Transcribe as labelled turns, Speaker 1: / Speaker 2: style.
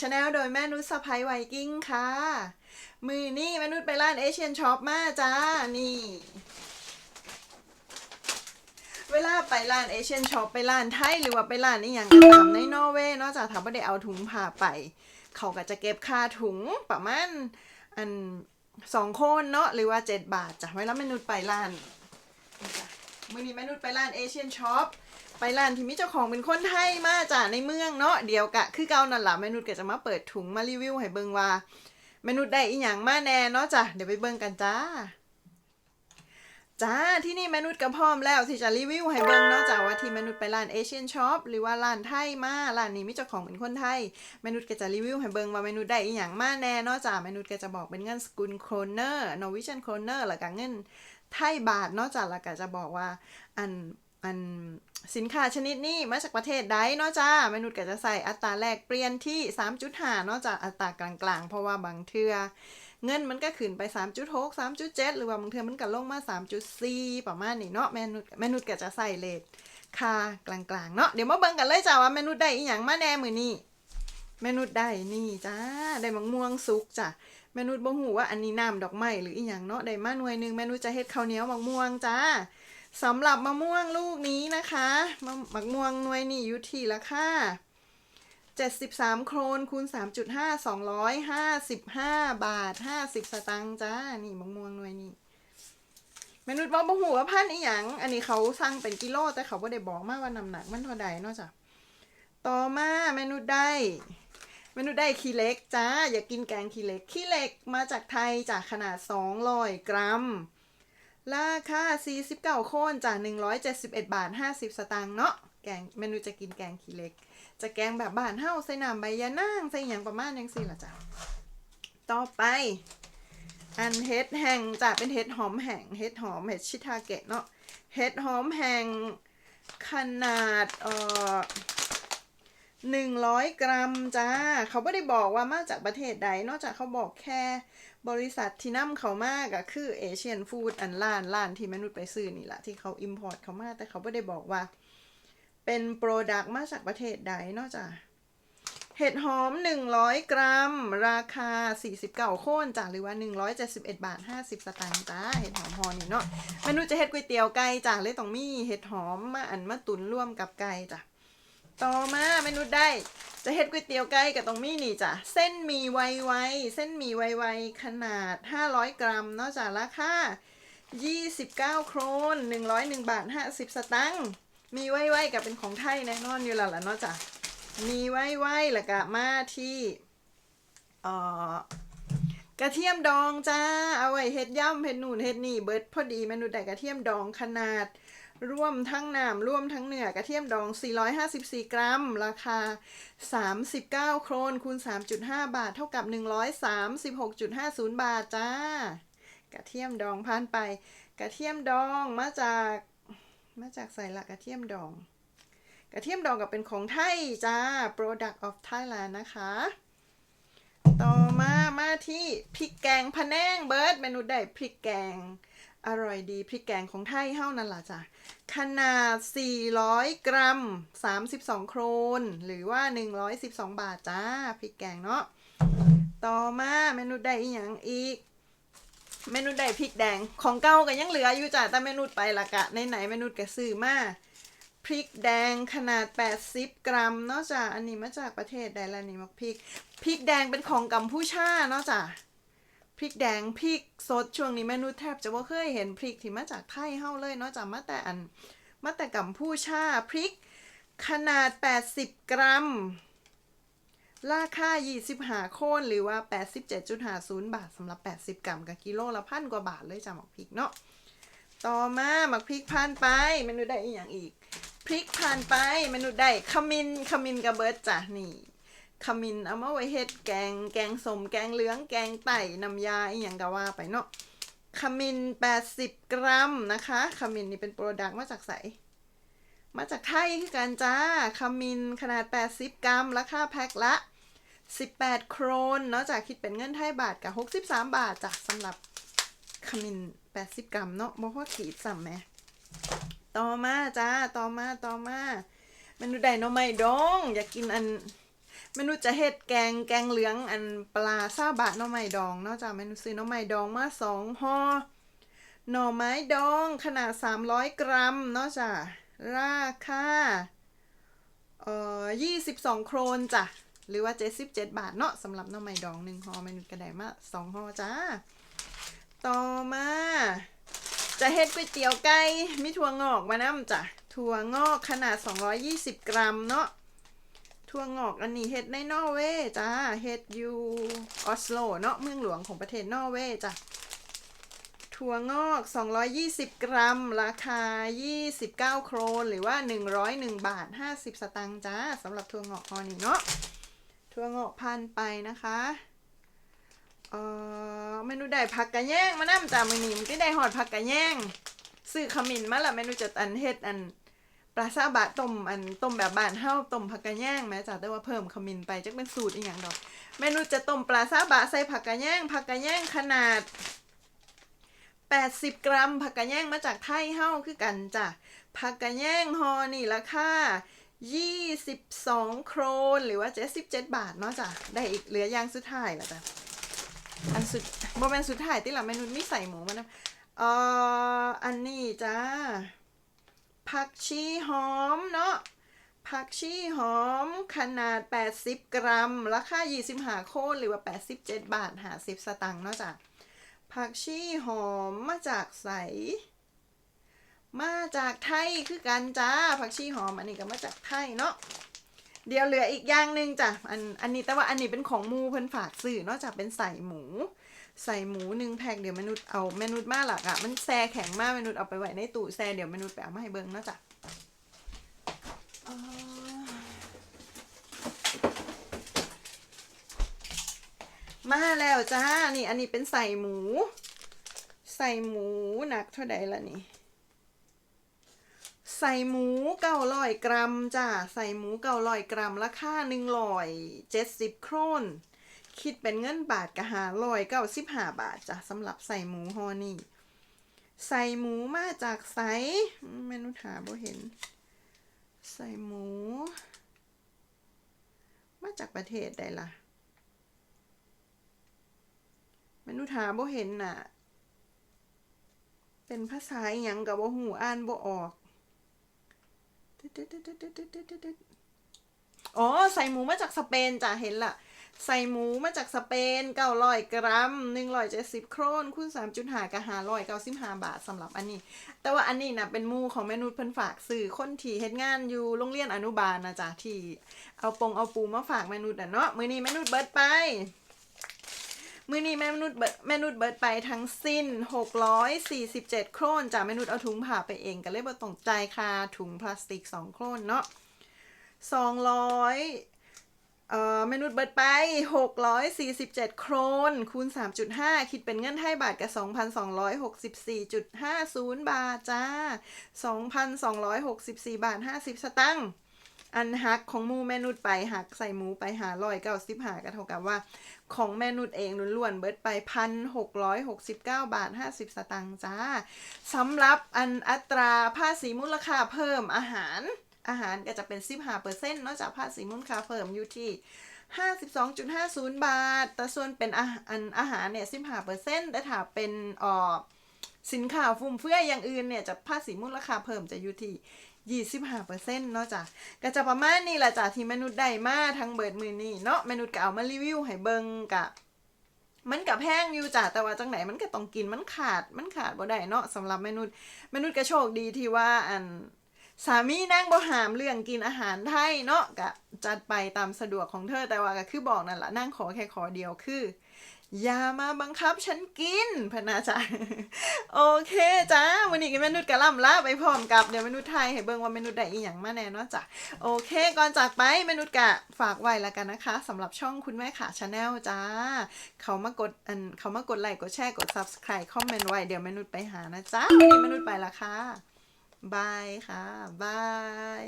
Speaker 1: ชาแนลโดยแม่นุชสะพายไวกิ้งค่ะ มือนี่แม่นุชไปร้านเอเชียนช็อปมาจ้า นี่ เวลาไปร้านเอเชียนช็อปไปร้านไทยหรือว่าไปร้านนี่อย่างก็ตามในนอร์เวย์นอกจากทำไม่ได้เอาถุงผ้าไป เขาก็จะเก็บค่าถุงประมาณอันสองคนเนาะหรือว่าเจ็ดบาทจ้ะเวลาแม่นุชไปร้านมือนี้แม่นุชไปร้านเอเชียนช็อป ไปร้านที่มีเจ้าของเป็นคนไทยมาจากในเมืองเนาะเดียวกะ คือเก่านั่นล่ะแมนุชก็จะมาเปิดถุงมารีวิวให้เบิ่งว่าแม่นุชได้อีหยังมาแน่เนาะจ้ะเดี๋ยวไปเบิ่งกันจ้าจ้าที่นี่แม่นุชก็พร้อมแล้วที่จะรีวิวให้เบิ่งเนาะจ้ะว่าที่แม่นุชไปร้านเอเชียนช็อปหรือว่าร้านไทยมาร้านนี้มีเจ้าของเป็นคนไทยแม่นุชก็จะรีวิวให้เบิ่งว่าแม่นุชได้อีหยังมาแน่เนาะจ้ะแม่นุชก็จะบอกเป็นเงินสกุลโครเนอร์นอร์วิชันโครเนอร์แล้วก็เงินไทยบาทเนาะจ้ะแล้วก็จะบอกว่าอัน อันสินค้าชนิดนี้มาจากประเทศใดเนาะจ้ามนุษย์ก็จะใส่อัตราแลกเปลี่ยนที่ 3.5เนาะจ้าอัตรากลางๆ เพราะว่าบางเทือเงินมันก็ขึ้นไป 3.6 3.7 หรือว่าบางเทือมันก็ลงมา 3.4 ประมาณนี้เนาะแมนุษย์แมนุษย์ก็จะใส่เลทค่ากลางๆเนาะเดี๋ยวมาเบิ่งกันเลยจ้าว่าแมนุษย์ได้อีหยังมาแน่มือนี้แมนุษย์ได้นี่จ้าได้มะม่วงสุกจ้ะแมนุษย์บ่ฮู้ว่าอันนี้น้ำดอกไม้หรืออีหยังเนาะได้มาหน่วยหนึงแมนุษย์จะเฮ็ดข้าวเหนียวมะม่วงจ้า สำหรับมะม่วงลูกนี้นะคะมะมะม่วงหน่วยนี่อยู่ที่ราคา73 โครนคูณ 3.5 255 บาท 50 สตางค์จ้า นี่มะม่วงหน่วยนี่มนุษย์บอกบ่หูว่าพันอีหยัง อันนี้เขาสั่งเป็นกิโล แต่เขาบ่ได้บอกมาว่าน้ำหนักมันเท่าใดเนอกจากต่อมาเมนุษย์ได้เมนูได้ขี้เล็กจ้า อย่ากินแกงขี้เล็กขี้เล็กมาจากไทยจากขนาด 200 กรัม ราคา 49 โคนจาก 171 บาท 50 สตางค์เนาะ แกงเมนูจะกินแกงขี้เล็ก จะแกงแบบบ้านเฮาใส่น้ำใบยะนางใส่อย่างประมาณยังสิล่ะจ้ะ ต่อไป อันเห็ดแห้งจะเป็นเห็ดหอมแห้งเห็ดหอมเห็ดชิทาเกะเนาะ เห็ดหอมแห้งขนาดเอ่อ หนึ่งร้อยกรัมจ้า เขาไม่ได้บอกว่ามาจากประเทศใด นอกจากเขาบอกแค่บริษัทที่นำเขามากอะคือเอเชียนฟู้ดอันล้านล้านที่มนุษย์ไปซื้อนี่แหละที่เขาอิมพอร์ตเขามาแต่เขาไม่ได้บอกว่า เป็นโปรดักต์มาจากประเทศใดนอกจากเห็ดหอม 100 กรัม ราคา 49โค่นจ้ะหรือว่า 171 บาท 50 สตางค์จ้า เห็ดหอมหอนี่เนาะมนุษย์จะเฮ็ดก๋วยเตี๋ยวไก่จ้ะเลยต้องมีเห็ดหอมมาอันมาตุนร่วมกับไก่จ้ะ ต่อมาเมนูได้ จะเฮ็ดก๋วยเตี๋ยวไก่กับตรงมี่นี่จ้ะ เส้นหมีไวไวเส้นหมีไวไวขนาด 500 กรัมเนาะจ้ะราคา29 โครน 101 บาท 50 สตังค์มีไวไวกับเป็นของไทยแน่นอนอยู่แล้วล่ะเนาะจ้ะ มีไวไวแล้วก็มาที่เอ่อกระเทียมดองจ้า เอาไว้เฮ็ดย่ำเฮ็ดนูนเฮ็ดนี่เบิดพอดีเมนูได้กระเทียมดองขนาด ร่วมทั้งน้ำร่วมทั้งเนื้อกระเทียมดอง 454 กรัม ราคา 39 โครนคูณ 3.5 บาท เท่ากับ 136.50 บาทจ้า กระเทียมดองผ่านไป กระเทียมดองมาจากมาจากใส่ละกระเทียมดอง กระเทียมดองกับเป็นของไทยจ้า Product of Thailand นะคะ ต่อมามาที่พริกแกงพะแนงเบิร์ดเมนูได้พริกแกง อร่อยดีพริกแกงของไทยเฮ้านั่นล่ะจ้ะ ขนาด 400 กรัม 32 โครน หรือว่า 112 บาทจ้าพริกแกงเนาะ ต่อมาเมนูได้อีกอย่างอีก เมนูได้พริกแดงของเก่าก็ยังเหลืออยู่จ้ะแต่เมนูไปละกะในไหนเมนูก็ซื้อมาพริกแดงขนาด 80 กรัมเนอกจากอันนี้มาจากประเทศใดละนี่มักพริกพริกแดงเป็นของกัมพูชาเนาะจ้ะ พริกแดงพริกสดช่วงนี้เมนูแทบจะว่าเคยเห็นพริกที่มาจากไทยเฮาเลยเนาะจ้ะมาแต่อันมาแต่กัมพูชาพริกขนาด 80 กรัม ราคา25โคนหรือว่า 87.50 บาทสำหรับ 80 กรัมกับกิโลละพันกว่าบาทเลยจ้ะหมักพริกเนาะต่อมาหมักพริกผ่านไปเมนูได้อีกอย่างอีกพริกผ่านไปเมนูได้ขมินขมินกับเบิดจ้ะนี่ ขมินเอามาไว้เฮ็ดแกง แกงสมแกงเหลือง แกงไต่น้ำยาอีหยังก็ว่าไปเนาะขมิน80 กรัมนะคะ ขมินนี่เป็นโปรดักต์มาจากไสมาจากไทยคือกันจ้า ขมินขนาด 80 กรัม ราคาแพ็คละ 18 โครน เนาะจากคิดเป็นเงินไทยบาทกับ 63 บาทจ้ะสำหรับขมิน80 กรัมเนาะบอกว่าขีดสัมแหมต่อมาจ้า ต่อมา ต่อมาเมนูไดโนไม้ดอง อยากกินอัน เมนูจะเฮ็ดแกงแกงเหลืองอันปลาซาบะน่อไม้ดองเนาะจ้ะเมนูซื้อน่อไม้ดองมาสองห่อหน่อไม้ดองขนาด 300 กรัมเนาะจ้ะราคาเอ่อ22 โครนจ้ะหรือว่า 77 บาทเนาะสำหรับน่อไม้ดองหนึ่งห่อเมนูกระไดมาสองห่อจ้าต่อมา จะเฮ็ดก๋วยเตี๋ยวไก่มีถั่วงอกมานํจ้ะถั่วงอกขนาด 220 กรัมเนาะ ถั่วงอกอันนี้เฮ็ดในนอร์เวย์จ้าเฮ็ดอยู่ออสโลเนาะเมืองหลวงของประเทศนอร์เวย์จ้ะถั่วงอก 220 กรัม ราคา 29 โครน หรือว่า 101 บาท 50 สตางค์จ้าสำหรับถั่วงอกพอนี้เนาะถั่วงอกพันไปนะคะ เอ่อเมนูได้ผักกะแยงมานํจ้ามือนีมันก็ได้หอดผักกะแยงซื้อขมิ้นมาละเมนูจะอันเฮ็ดอัน ลาซาบะต้มอันต้มแบบบ้านเฮาต้มผักกะแยงแม้จ้ะแต่ว่าเพิ่มขมิ้นไปจักเป็นสูตรอีหยังดอกเมนูจะต้มปลาซาบะใส่ผักกะแยงผักกะแยงขนาด 80 กรัม ผักกะแยงมาจากไทยเฮาคือกันจ้ะผักกะแยงฮอนี่ราคา22 โครน หรือว่า 77 บาทเนาะจ้ะได้อีกเหลืออย่างสุดท้ายแล้วจ้ะอันสุดบ่แม่นสุดท้ายที่ละเมนูไมีใส่หมูมานะเอ่ออันนี้จ้า ผักชีหอมเนาะผักชีหอมขนาด 80 กรัม ราคา25โคนหรือว่า 87 บาท 50 สตังค์เนาะจ้ะผักชีหอมมาจากใส มาจากไทยคือกันจ้า ผักชีหอมอันนี้ก็มาจากไทยเนาะ เดี๋ยวเหลืออีกอย่างหนึ่งจ้ะ อันอันนี้แต่ว่าอันนี้เป็นของมูเพิ่นฝากซื้อเนอกจากเป็นใส่หมู ใส่หมูหนึ่งแพ็คเดี๋ยวมนุษเอาเมนุษมาหลักอะมันแซ่แข็งมากมนุษเอาไปไว้ในตู้แซ่เดี๋ยวมนุษไปเอามาให้เบิ่งนะจ้ะมาแล้วจ้า นี่ อันนี้เป็นใส่หมู ใส่หมูหนักเท่าใดละนี่ ใส่หมูเก้าร้อยกรัมจ้า ใส่หมูเก้าร้อยกรัม ราคาหนึ่งร้อยเจ็ดสิบโครน คิดเป็นเงินบาทกะหาร้อยเก้าสิบห้าบาทจ้ะสำหรับใส่หมูฮอนี่ ใส่หมูมาจากไสอืมเมนูถาบ่เห็น ใส่หมู มาจากประเทศใดล่ะเมนูถาบ่เห็นน่ะ เป็นภาษาอหยังกับบ่หูอ่านบ่ออกอ๋อ ใส่หมูมาจากสเปนจ้ะเห็นละ ใส่หมูมาจากสเปน900กรัม170โครนคูณ3.5ก็595บาทสำหรับอันนี้ แต่ว่าอันนี้นะเป็นหมูของแม่นุชเพิ่นฝากสื่อคนที่เฮ็ดงานอยู่โรงเรียนอนุบาลนะจ๊ะที่เอาปงเอาปูมาฝากแม่นุชอะเนาะมื้อนี้แม่นุชเบิดไปมือนี้แม่นุชเบิดแม่นุชเบิดไปทั้งสิ้น 647 โครนจ้ะแม่นุชเอาถุงผ้าไปเองก็เลยบ่ต้องจ่ายค่าถุงพลาสติก 2 โครนเนาะ200 เอ่อเมนุษย์เบิดไป 647 โครน คูณ 3.5 คิดเป็นเงินไทยบาทกับ 2,264.50 บาทจ้า 2,264 บาท 50 สตังค์อันหักของมูแม่นุษย์ไปหักใส่หมูไปหาร้อยเก้าสิบหาก็เท่ากับว่า ของแม่นุษย์เองล้วนๆเบิดไปพันหกร้อยหกสิบเก้าบาทห้าสิบสตังค์จ้าสำหรับอันอัตราภาษีมูลค่าเพิ่มอาหาร อาหารก็จะเป็น15%เปอร์เซ็นต์นอกจากภาษีมูลค่าเพิ่มอยู่ที่ 52.50 บาท แต่ส่วนเป็นอาหารอาหารเนี่ย15เปอร์เซ็นต์แต่ถ้าเป็นออสินค้าฟุ่มเฟือยอย่างอื่นเนี่ยจะภาษีมูลค่าเพิ่มจะอยู่ที่25เปอร์เซ็นต์เนาะจ้ะก็จะประมาณนี้แหละจ้ะที่มนุษย์ได้มาทั้งเบิดมือนี้เนาะมนุษย์ก็เอามารีวิวให้เบิงกะ มันกับแพงอยู่จ้ะแต่ว่าจังไหนมันก็ต้องกินมันขาดมันขาดบ่ได้เนาะสำหรับมนุษย์มนุษย์ก็โชคดีที่ว่าอัน สามีนั่งบ่หามเรื่องกินอาหารไทยเนาะกะจัดไปตามสะดวกของเธอแต่ว่าก็คือบอกนั่นแหละนั่งขอแค่ขอเดียวคือ อย่ามาบังคับฉันกินพนาจ้ะโอเคจ้าวันนี้ก็แม่นุชกะล่ำละไปพร้อมกับเดี๋ยวแม่นุชไทยให้เบิ่งว่าแม่นุชได้อีหยังมาแน่เนาะจ้ะโอเค ก่อนจากไปแม่นุชกะฝากไว้ละกันนะคะสำหรับช่องคุณแม่ขาชาแนลจ้า เขามากดอันเขามากดไลค์กดแชร์กด subscribe คอมเมนต์ไว้เดี๋ยวแม่นุชไปหานะจ้าวันนี้แม่นุชไปละค่ะ บายค่ะบาย